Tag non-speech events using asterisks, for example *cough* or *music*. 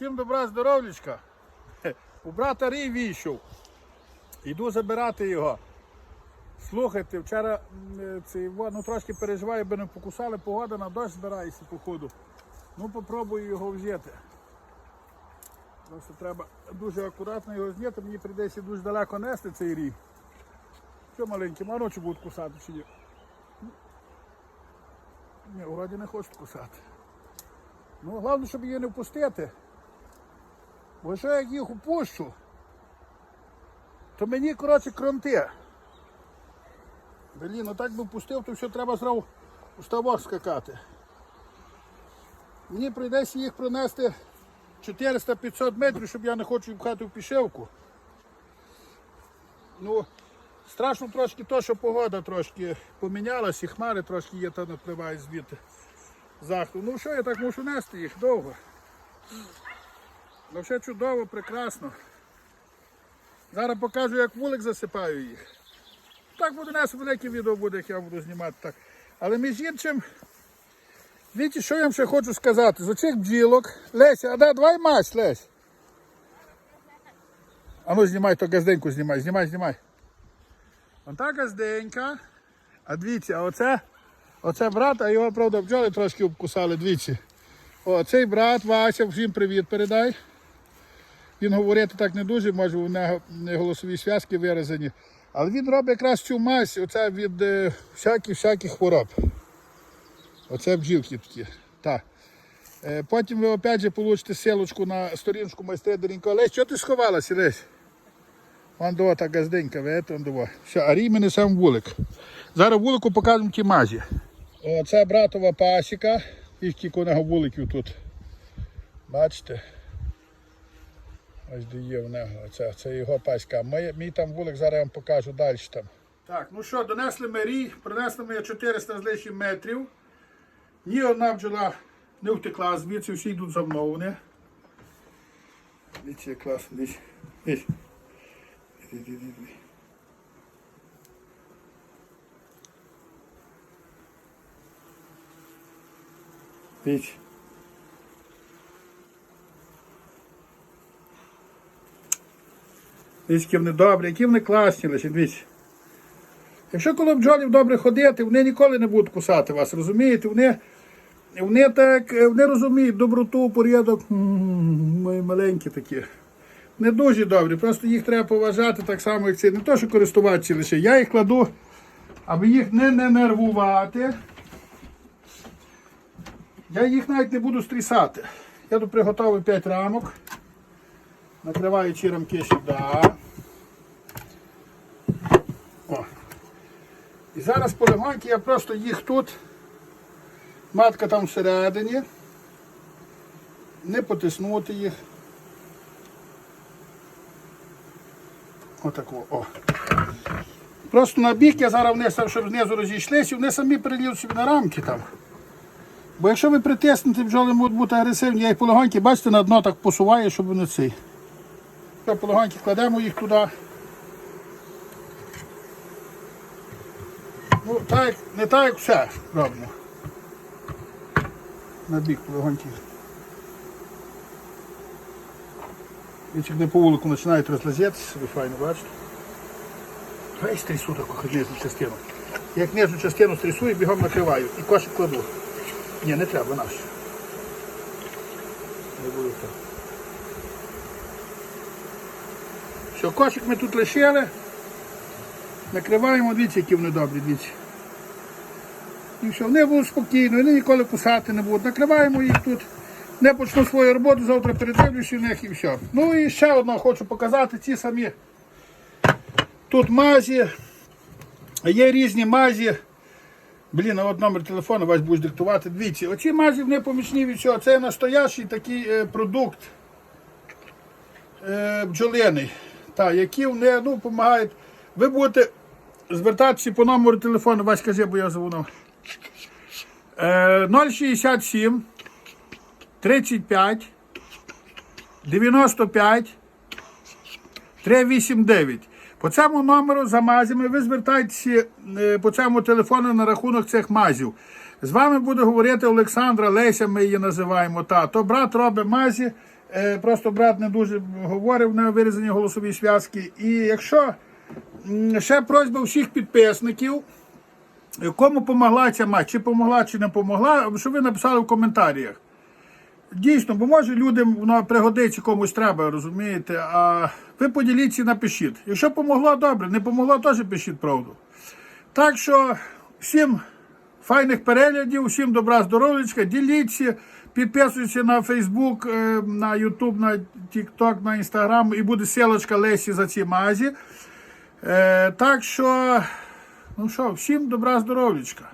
Всім добра здоров'ячка. *laughs* У брата рій війшов. Йду забирати його. Слухайте, вчора е, цей, ну, трошки переживаю, би не покусали, погода на дощ збирається, походу. Ну, попробую його взяти. Просто треба дуже акуратно його зняти, мені прийдеться дуже далеко нести цей рій. Що маленький, марочі будуть кусати чи ні? Ні, вроді не хочуть кусати. Ну, головне, щоб її не впустити. Бо що як їх упущу, то мені, коротше, кронти. Блін, ну так би впустив, то все треба зразу у ставок скакати. Мені прийдеться їх пронести 400-500 метрів, щоб я не хочу пхати в пішевку. Ну, страшно трошки то, що погода трошки помінялась, і хмари трошки є, то напливають звідти захту. Ну що, я так мушу нести їх довго. Ну все чудово, прекрасно. Зараз покажу, як вулик засипаю їх. Так буде у нас велике відео буде, як я буду знімати так. Але між іншим, дивіться, що я вам ще хочу сказати. З оцих бджілок. Леся, а да, давай мать, Лесь. А ну знімай, то газденьку знімай, знімай, знімай. Вон та газденька. А дивіться, а оце, оце брат, а його, правда, бджоли трошки обкусали, дивіться. О, цей брат Вася, всім привіт передай. Він говорити так не дуже, може у нього голосові зв'язки виразені. Але він робить якраз цю мазь, оце від е, всяких всяких хвороб. Оце бджілки такі. Так. Е, потім ви опять же получите силочку на сторінку майстри Дерінько. Лесь, що ти сховалася, Лесь? Вон до та газденька, вон до. Все, а рій мене сам вулик. Зараз вулику покажемо ті мазі. Оце братова пасіка. Їх нього вуликів тут. Бачите? Ось де є в нього. Це, це його паська. Мій, мій там вулик, зараз я вам покажу далі там. Так, ну що, донесли ми рій, принесли ми 400 з лишнім метрів. Ні одна бджола не втекла звідси, всі йдуть за мною вони. Дивіться, як класно, дивіться. Дивіться. Дивіться. Дивіться, які вони добрі, які вони класні лише, дивіться. Якщо коло бджолів добре ходити, вони ніколи не будуть кусати вас, розумієте? Вони, вони так, вони розуміють доброту, порядок, мої маленькі такі. Не дуже добрі, просто їх треба поважати так само, як ці. Не то, що користуватися лише. Я їх кладу, аби їх не, не нервувати. Я їх навіть не буду стрісати. Я тут приготував 5 рамок. Накриваю ці рамки сюди. О. І зараз полегоньки я просто їх тут, матка там всередині, не потиснути їх. Отако, о. Просто на бік я зараз вниз, щоб знизу розійшлися, і вони самі перелізуть собі на рамки там. Бо якщо ви притиснете, бджоли можуть бути агресивні, я їх полегоньки, бачите, на дно так посуваю, щоб вони цей. Все, полегоньки кладемо їх туди. Ну, так, не так, як все робимо. На бік полегоньки. Вічик не по вулику починають розлазитися, собі файно, бачите. Весь трясу таку нижню частину. Як нижню частину стрісую, бігом накриваю і кошик кладу. Ні, не треба наш. Не буду так. Все, кошик ми тут лишили. Накриваємо, дивіться, які вони добрі, дивіться. І все, вони будуть спокійно, вони ніколи кусати не будуть. Накриваємо їх тут. Не почну свою роботу, завтра передивлюся в них і все. Ну і ще одного хочу показати, ці самі. Тут мазі. Є різні мазі. Блін, от номер телефону вас будеш диктувати. Дивіться, оці мазі вони помічні від цього. Це настоящий такий е, продукт е, бджолиний, та, які вони ну, допомагають. Ви будете звертатися по номеру телефону, Вась, кажи, бо я завонив. Е, 067 35 95 389. По цьому номеру за мазями ви звертайтеся е, по цьому телефону на рахунок цих мазів. З вами буде говорити Олександра Леся, ми її називаємо. Та. То брат робить мазі, просто брат не дуже говорив на вирізані голосові зв'язки. І якщо ще просьба всіх підписників, кому помогла ця мать, чи помогла, чи не помогла, щоб ви написали в коментарях. Дійсно, бо може людям воно пригодиться комусь треба, розумієте? А ви поділіться і напишіть. Якщо помогло, добре, не помогло, теж пишіть правду. Так що всім файних переглядів, всім добра здоров'ячка, діліться, підписуйтесь на Фейсбук, на Ютуб, на Тікток, на Інстаграм і буде селочка Лесі за ці мазі. Е, Так що, ну що, всім добра здоров'ячка.